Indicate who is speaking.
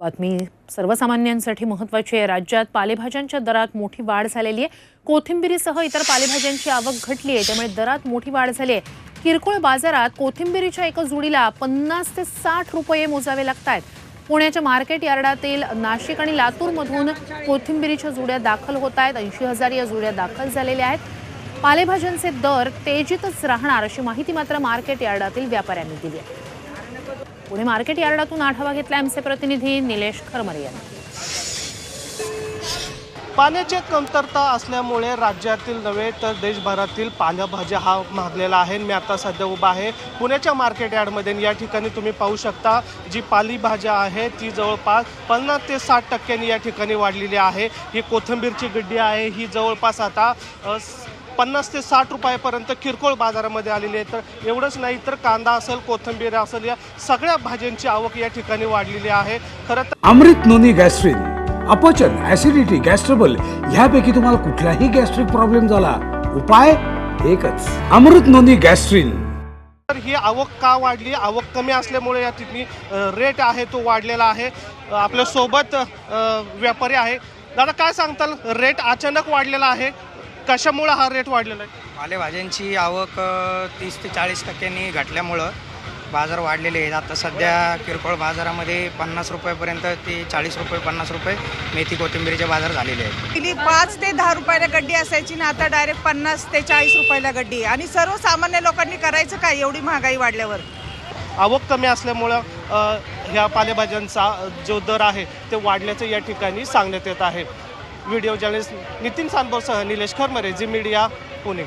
Speaker 1: बातमी. सर्वसामान्यांसाठी महत्त्वाची आहे. राज्यात पालेभाज्यांच्या दरात मोठी वाढ झालेली आहे. कोथिंबिरीसह इतर पालेभाज्यांची आवक घटली आहे. त्यामुळे दरात मोठी वाढ झाली आहे. किरकोळ बाजारात कोथिंबिरीच्या एका जुडीला पन्नास ते साठ रुपये मोजावे लागत आहेत पुण्याच्या मार्केट यार्डातील नाशिक आणि लातूरमधून कोथिंबिरीच्या जुड्या दाखल होत आहेत ऐंशी हजार या जुड्या दाखल झालेल्या आहेत. पालेभाज्यांचे दर तेजीतच राहणार अशी माहिती मात्र मार्केट यार्डातील व्यापाऱ्यांनी दिली आहे. पुणे मार्केट यार्डातून आढावा घेतला आमचे प्रतिनिधी निलेश खरमरे यांनी.
Speaker 2: पाण्याची कमतरता असल्यामुळे राज्यातील नव्हे तर देशभरातील पालेभाज्या हा मागलेला आहे. मी आता सध्या उभा आहे पुण्याच्या मार्केट यार्डमध्ये या ठिकाणी तुम्ही पाहू शकता जी पालेभाज्या आहे ती जवळपास पन्नास ते साठ टक्क्यांनी या ठिकाणी वाढलेली आहे. ही कोथिंबीरची गड्डी आहे. ही जवळपास आता पन्नास ते साठ रुपयापर्यंत किरकोळ बाजारामध्ये आलेली आहे. तर एवढंच नाही तर कांदा असेल कोथिंबीर असेल या सगळ्या भाज्यांची आवक या ठिकाणी वाढलेली आहे. खरं तर
Speaker 3: अमृत नोनी गॅस्ट्रिन अपचन ऍसिडिटी गॅस्ट्रबल ह्यापैकी तुम्हाला कुठलाही गॅस्ट्रिक प्रॉब्लेम झाला उपाय एकच अमृत नोनी गॅस्ट्रिन.
Speaker 2: तर ही आवक का वाढली? आवक कमी असल्यामुळे या ठिकाणी रेट आहे तो वाढलेला आहे. आपल्यासोबत व्यापारी आहे. दादा काय सांगताल? रेट अचानक वाढलेला आहे. कशामुळे हा रेट वाढलेला आहे?
Speaker 4: पालेभाज्यांची आवक तीस ते चाळीस टक्क्यांनी घटल्यामुळं बाजार वाढलेले आहेत. आता सध्या किरकोळ बाजारामध्ये पन्नास रुपयापर्यंत ते चाळीस रुपये पन्नास रुपये मेथी कोथिंबीरीचे बाजार झालेले आहेत.
Speaker 5: पहिली पाच ते दहा रुपयाला गड्डी असायची ना आता डायरेक्ट पन्नास ते चाळीस रुपयाला गड्डी आहे. आणि सर्वसामान्य लोकांनी करायचं काय एवढी महागाई वाढल्यावर?
Speaker 2: आवक कमी असल्यामुळं अ, ह्या पालेभाज्यांचा जो दर आहे ते वाढल्याचं या ठिकाणी सांगण्यात येत आहे. व्हिडिओ जर्नलिस्ट नितीन सांबोरसह निलेश खरमरे जी मीडिया पुणे.